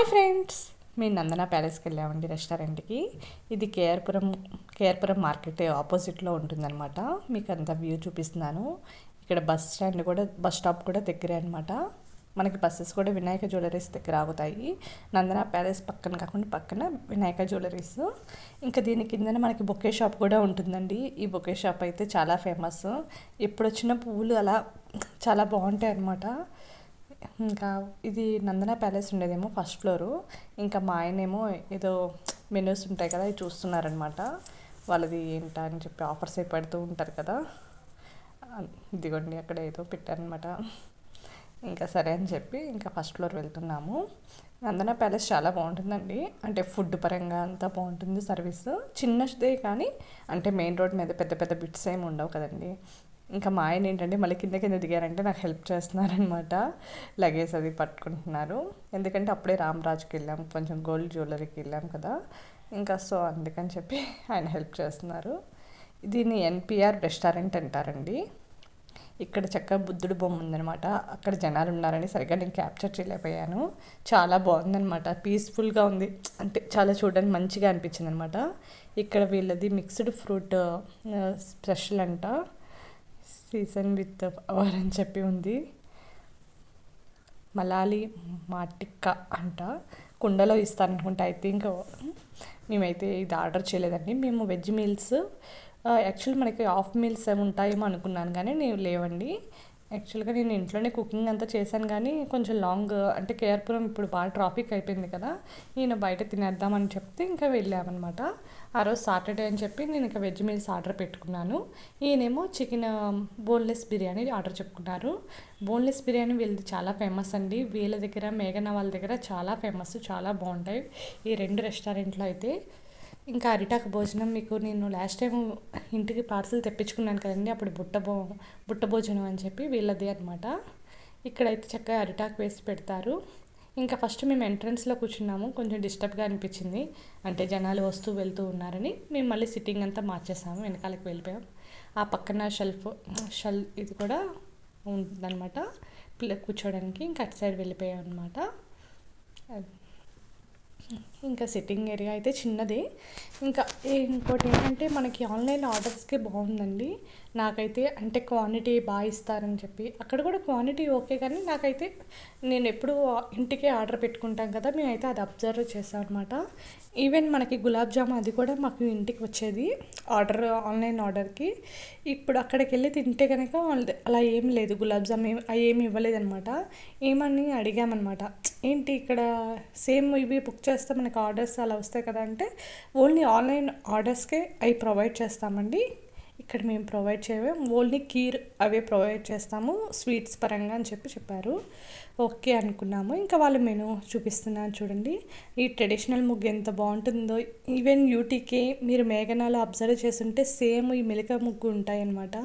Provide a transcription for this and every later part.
Hi friends. మేము నందన ప్యాలెస్కి వెళ్ళామండి రెస్టారెంట్కి. ఇది కేఆర్పురం కేఆర్పురం మార్కెట్ ఆపోజిట్లో ఉంటుందన్నమాట. మీకు అంత వ్యూ చూపిస్తున్నాను. ఇక్కడ బస్ స్టాండ్ కూడా బస్ స్టాప్ కూడా దగ్గరే అనమాట మనకి బస్సెస్ కూడా వినాయక జ్యువెలరీస్ దగ్గర ఆగుతాయి. నందన ప్యాలెస్ పక్కన కాకుండా పక్కన వినాయక జ్యువెలరీస్. ఇంకా దీని కిందన మనకి బొకే షాప్ కూడా ఉంటుందండి. ఈ బొకే షాప్ అయితే చాలా ఫేమస్. ఎప్పుడు వచ్చిన పువ్వులు అలా చాలా బాగుంటాయి అన్నమాట ఇంకా ఇది నందన ప్యాలెస్ ఉండేదేమో ఫస్ట్ ఫ్లోరు. ఇంకా మా ఆయనేమో ఏదో మెనూస్ ఉంటాయి కదా అవి చూస్తున్నారనమాట. వాళ్ళది ఏంటా అని చెప్పి ఆఫర్స్ అయి పెడుతూ ఉంటారు కదా. ఇదిగోండి అక్కడ ఏదో పెట్టారనమాట. ఇంకా సరే అని చెప్పి ఇంకా ఫస్ట్ ఫ్లోర్ వెళ్తున్నాము. నందన ప్యాలెస్ చాలా బాగుంటుందండి. అంటే ఫుడ్ పరంగా అంతా బాగుంటుంది సర్వీస్. చిన్నదే కానీ అంటే మెయిన్ రోడ్ మీద పెద్ద పెద్ద బిట్స్ ఏమి ఉండవు కదండి. ఇంకా మా ఆయన ఏంటంటే మళ్ళీ కింద కింద దిగారంటే నాకు హెల్ప్ చేస్తున్నారనమాట లగేజ్ అది పట్టుకుంటున్నారు. ఎందుకంటే అప్పుడే రామరాజుకి వెళ్ళాం కొంచెం గోల్డ్ జ్యువెలరీకి వెళ్ళాం కదా. ఇంకా సో అందుకని చెప్పి ఆయన హెల్ప్ చేస్తున్నారు. దీన్ని ఎన్పిఆర్ రెస్టారెంట్ అంటారండి. ఇక్కడ చక్కగా బుద్ధుడు బొమ్మ ఉందనమాట అక్కడ జనాలు ఉన్నారని సరిగ్గా నేను క్యాప్చర్ చేయలేకపోయాను. చాలా బాగుందనమాట పీస్ఫుల్గా ఉంది. అంటే చాలా చూడడానికి మంచిగా అనిపించింది అనమాట ఇక్కడ వీళ్ళది మిక్స్డ్ ఫ్రూట్ స్పెషల్ అంట. సీజన్ విత్ అవర్ అని చెప్పి ఉంది. మలాలి మాటిక్క అంట. కుండలో ఇస్తారనుకుంటా ఐ థింక్ మేమైతే ఇది ఆర్డర్ చేయలేదండి. మేము వెజ్ మీల్స్ యాక్చువల్ మనకి హాఫ్ మీల్స్ ఏమి ఉంటాయేమో అనుకున్నాను కానీ నేను లేవండి. యాక్చువల్గా నేను ఇంట్లోనే కుకింగ్ అంతా చేశాను కానీ కొంచెం లాంగ్ అంటే కేర్పురం ఇప్పుడు బాగా ట్రాఫిక్ అయిపోయింది కదా నేను బయట తినేద్దామని చెప్తే ఇంకా వెళ్ళామన్నమాట. ఆ రోజు సాటర్డే అని చెప్పి నేను ఇంకా వెజ్ మీల్స్ ఆర్డర్ పెట్టుకున్నాను. ఈయనేమో chicken um, boneless biryani order చెప్పుకున్నారు. బోన్లెస్ బిర్యానీ వీళ్ళది చాలా ఫేమస్ అండి. వీళ్ళ దగ్గర మేఘన వాళ్ళ దగ్గర చాలా ఫేమస్ చాలా బాగుంటాయి. ఈ రెండు రెస్టారెంట్లో అయితే ఇంకా అరిటాకు భోజనం మీకు నేను లాస్ట్ టైం ఇంటికి పార్సిల్ తెప్పించుకున్నాను కదండి అప్పుడు బుట్ట భో బుట్ట భోజనం అని చెప్పి వీళ్ళది అనమాట ఇక్కడైతే చక్కగా అరిటాకు వేసి పెడతారు. ఇంకా ఫస్ట్ మేము ఎంట్రన్స్లో కూర్చున్నాము కొంచెం డిస్టర్బ్గా అనిపించింది. అంటే జనాలు వస్తూ వెళ్తూ ఉన్నారని మేము మళ్ళీ సిట్టింగ్ అంతా మార్చేసాము వెనకాలకి వెళ్ళిపోయాం. ఆ పక్కన షెల్ఫ్ షెల్ ఇది కూడా ఉందన్నమాట. పిల్ల కూర్చోడానికి ఇంకా అటు సైడ్ వెళ్ళిపోయాం అనమాట ఇంకా సిట్టింగ్ ఏరియా అయితే చిన్నది. ఇంకా ఇంకోటి ఏంటంటే మనకి ఆన్లైన్ ఆర్డర్స్కి బాగుందండి. నాకైతే అంటే క్వాంటిటీ బాగా ఇస్తారని చెప్పి. అక్కడ కూడా క్వాంటిటీ ఓకే కానీ నాకైతే నేను ఎప్పుడు ఇంటికే ఆర్డర్ పెట్టుకుంటాం కదా మేమైతే అది అబ్జర్వ్ చేసాం అనమాట ఈవెన్ మనకి గులాబ్ జామ్ అది కూడా మాకు ఇంటికి వచ్చేది ఆర్డర్ ఆన్లైన్ ఆర్డర్కి. ఇప్పుడు అక్కడికి వెళ్ళి తింటే కనుక అలా ఏం లేదు గులాబ్ జామ్ ఏం ఏమి ఇవ్వలేదనమాట ఏమని అడిగామన్నమాట. ఏంటి ఇక్కడ సేమ్ ఇవి బుక్ చేస్తే మనకి ఆర్డర్స్ అలా వస్తాయి కదా అంటే ఓన్లీ ఆన్లైన్ ఆర్డర్స్కే అవి ప్రొవైడ్ చేస్తామండి. ఇక్కడ మేము ప్రొవైడ్ చేయమే ఓన్లీ కీర్ అవే ప్రొవైడ్ చేస్తాము. స్వీట్స్ పరంగా అని చెప్పి చెప్పారు. ఓకే అనుకున్నాము. ఇంకా వాళ్ళు మెను చూపిస్తున్నాను చూడండి. ఈ ట్రెడిషనల్ ముగ్గు ఎంత బాగుంటుందో. ఈవెన్ యూటీకే మీరు మేఘనాలు అబ్జర్వ్ చేస్తుంటే సేమ్ ఈ మెలిక ముగ్గు ఉంటాయన్నమాట.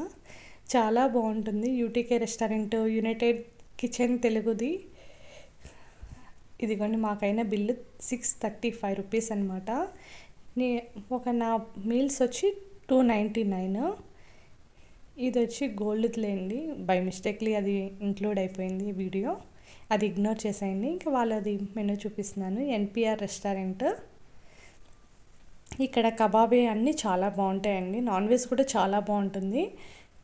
చాలా బాగుంటుంది. యూటీకే రెస్టారెంట్ యునైటెడ్ కిచెన్ తెలుగుది. ఇదిగోండి మాకైన bill six thirty five rupees అనమాట నే ఒక నా మీల్స్ వచ్చి టూ నైంటీ నైన్. ఇది వచ్చి గోల్డ్ అండి బై మిస్టేక్లీ అది ఇంక్లూడ్ అయిపోయింది వీడియో. అది ఇగ్నోర్ చేసేయండి. ఇంకా వాళ్ళది మెనూ చూపిస్తున్నాను. NPR restaurant. ఇక్కడ కబాబే అన్నీ చాలా బాగుంటాయండి. నాన్ వెజ్ కూడా చాలా బాగుంటుంది.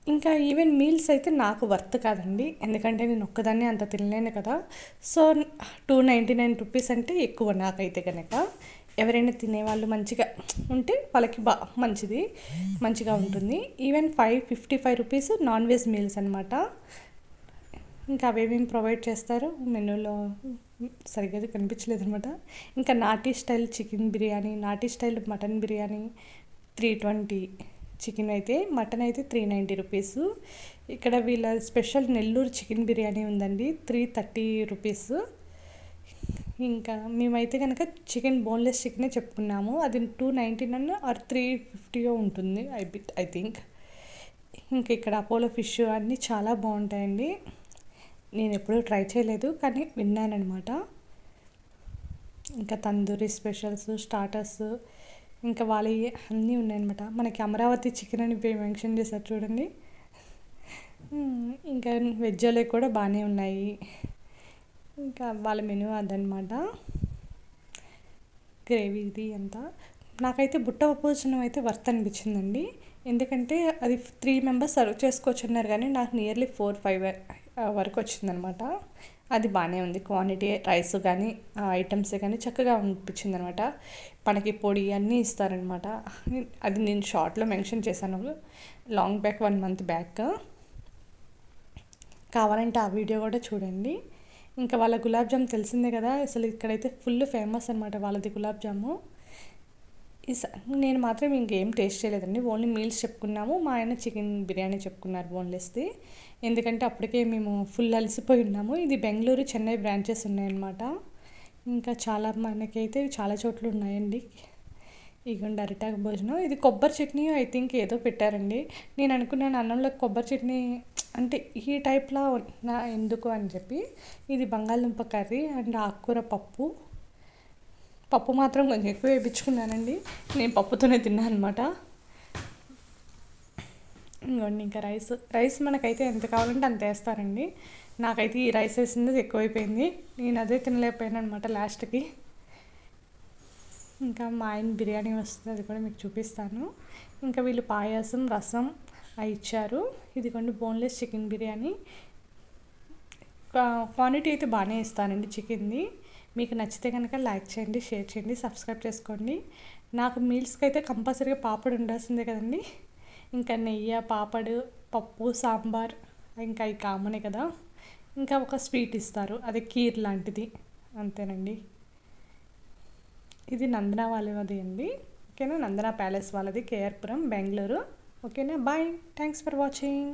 ఇంకా ఈవెన్ మీల్స్ అయితే నాకు వర్త్ కాదండి. ఎందుకంటే నేను ఒక్కదాన్ని అంత తినలేను కదా. So two ninety nine rupees అంటే ఎక్కువ నాకైతే కనుక ఎవరైనా తినేవాళ్ళు మంచిగా ఉంటే వాళ్ళకి బా మంచిది మంచిగా ఉంటుంది. Even five fifty five rupees non veg meals అనమాట ఇంకా అవేమేమి ప్రొవైడ్ చేస్తారు? మెనూలో సరిగ్గా కనిపించలేదు అనమాట ఇంకా naati style chicken biryani naati style mutton biryani three twenty chicken అయితే మటన్ అయితే త్రీ నైంటీ రూపీస్ ఇక్కడ వీళ్ళ స్పెషల్ నెల్లూరు చికెన్ బిర్యానీ ఉందండి త్రీ థర్టీ రూపీస్ ఇంకా మేమైతే కనుక చికెన్ బోన్లెస్ చికెనే చెప్పుకున్నాము. అది two ninety nine or three ఫిఫ్టీయో ఉంటుంది ఐ బిట్ ఐ థింక్ ఇంకా ఇక్కడ అపోలో ఫిష్ అన్నీ చాలా బాగుంటాయండి. నేను ఎప్పుడూ ట్రై చేయలేదు కానీ విన్నానమాట ఇంకా తందూరి స్పెషల్స్ స్టార్టర్స్ ఇంకా వాళ్ళ అన్నీ ఉన్నాయన్నమాట. మనకి అమరావతి చికెన్ అని మెన్షన్ చేశారు చూడండి. ఇంకా వెజ్జోలే కూడా బాగానే ఉన్నాయి. ఇంకా వాళ్ళ మెనూ అదనమాట గ్రేవీ ఇది అంతా. నాకైతే బుట్ట భోజనం అయితే వర్త్ అనిపించిందండి. ఎందుకంటే అది త్రీ మెంబర్స్ సర్వ్ చేసుకోవచ్చు అన్నారు కానీ నాకు నియర్లీ ఫోర్ ఫైవ్ వరకు వచ్చిందనమాట. అది బాగానే ఉంది. క్వాంటిటీ రైస్ కానీ ఐటమ్స్ కానీ చక్కగా అనిపించింది అనమాట మనకి పొడి అన్నీ ఇస్తారనమాట. అది నేను షార్ట్లో మెన్షన్ చేశాను. Long back one month back కావాలంటే ఆ వీడియో కూడా చూడండి. ఇంకా వాళ్ళ గులాబ్ జామ్ తెలిసిందే కదా. అసలు ఇక్కడైతే ఫుల్ ఫేమస్ అనమాట వాళ్ళది గులాబ్ జాము. నేను మాత్రం ఇంకేం టేస్ట్ చేయలేదండి. ఓన్లీ మీల్స్ చెప్పుకున్నాము. మా ఆయన చికెన్ బిర్యానీ చెప్పుకున్నారు బోన్లెస్ది. ఎందుకంటే అప్పటికే మేము ఫుల్ అలసిపోయి ఉన్నాము. ఇది బెంగళూరు చెన్నై బ్రాంచెస్ ఉన్నాయన్నమాట. ఇంకా చాలా మనకైతే చాలా చోట్ల ఉన్నాయండి. ఇగోండి అరిటాకు భోజనం. ఇది కొబ్బరి చట్నీ ఐ థింక్ ఏదో పెట్టారండి. నేను అనుకున్నాను అన్నంలో కొబ్బరి చట్నీ అంటే ఈ టైప్లో నా ఎందుకు అని చెప్పి. ఇది బంగాళదుంప కర్రీ అండ్ ఆకుకూర పప్పు. పప్పు మాత్రం కొంచెం ఎక్కువ వేయించుకున్నానండి. నేను పప్పుతోనే తిన్నాను అనమాట ఇంకోండి ఇంకా రైస్. రైస్ మనకైతే ఎంత కావాలంటే అంత వేస్తారండి. నాకైతే ఈ రైస్ వేసింది ఎక్కువైపోయింది. నేను అదే తినలేకపోయాను అనమాట లాస్ట్కి. ఇంకా మా ఆయన బిర్యానీ వస్తుంది అది కూడా మీకు చూపిస్తాను. ఇంకా వీళ్ళు పాయాసం రసం అవి ఇచ్చారు. ఇదిగోండి బోన్లెస్ చికెన్ బిర్యానీ. క్వాంటిటీ అయితే బాగానే ఇస్తానండి చికెన్ది మీకు నచ్చితే కనుక లైక్ చేయండి షేర్ చేయండి సబ్స్క్రైబ్ చేసుకోండి. నాకు మీల్స్కి అయితే కంపల్సరీగా పాపడ్ ఉండాల్సిందే కదండి. ఇంకా నెయ్యి పాపడు పప్పు సాంబార్ ఇంకా ఈ కామనే కదా. ఇంకా ఒక స్వీట్ ఇస్తారు అదే కీర్ లాంటిది. అంతేనండి. ఇది నందన వాళ్ళది అండి. ఓకేనా? నందన ప్యాలెస్ వాళ్ళది కేఆర్పురం బెంగళూరు. ఓకేనా? బాయ్. Thanks for watching.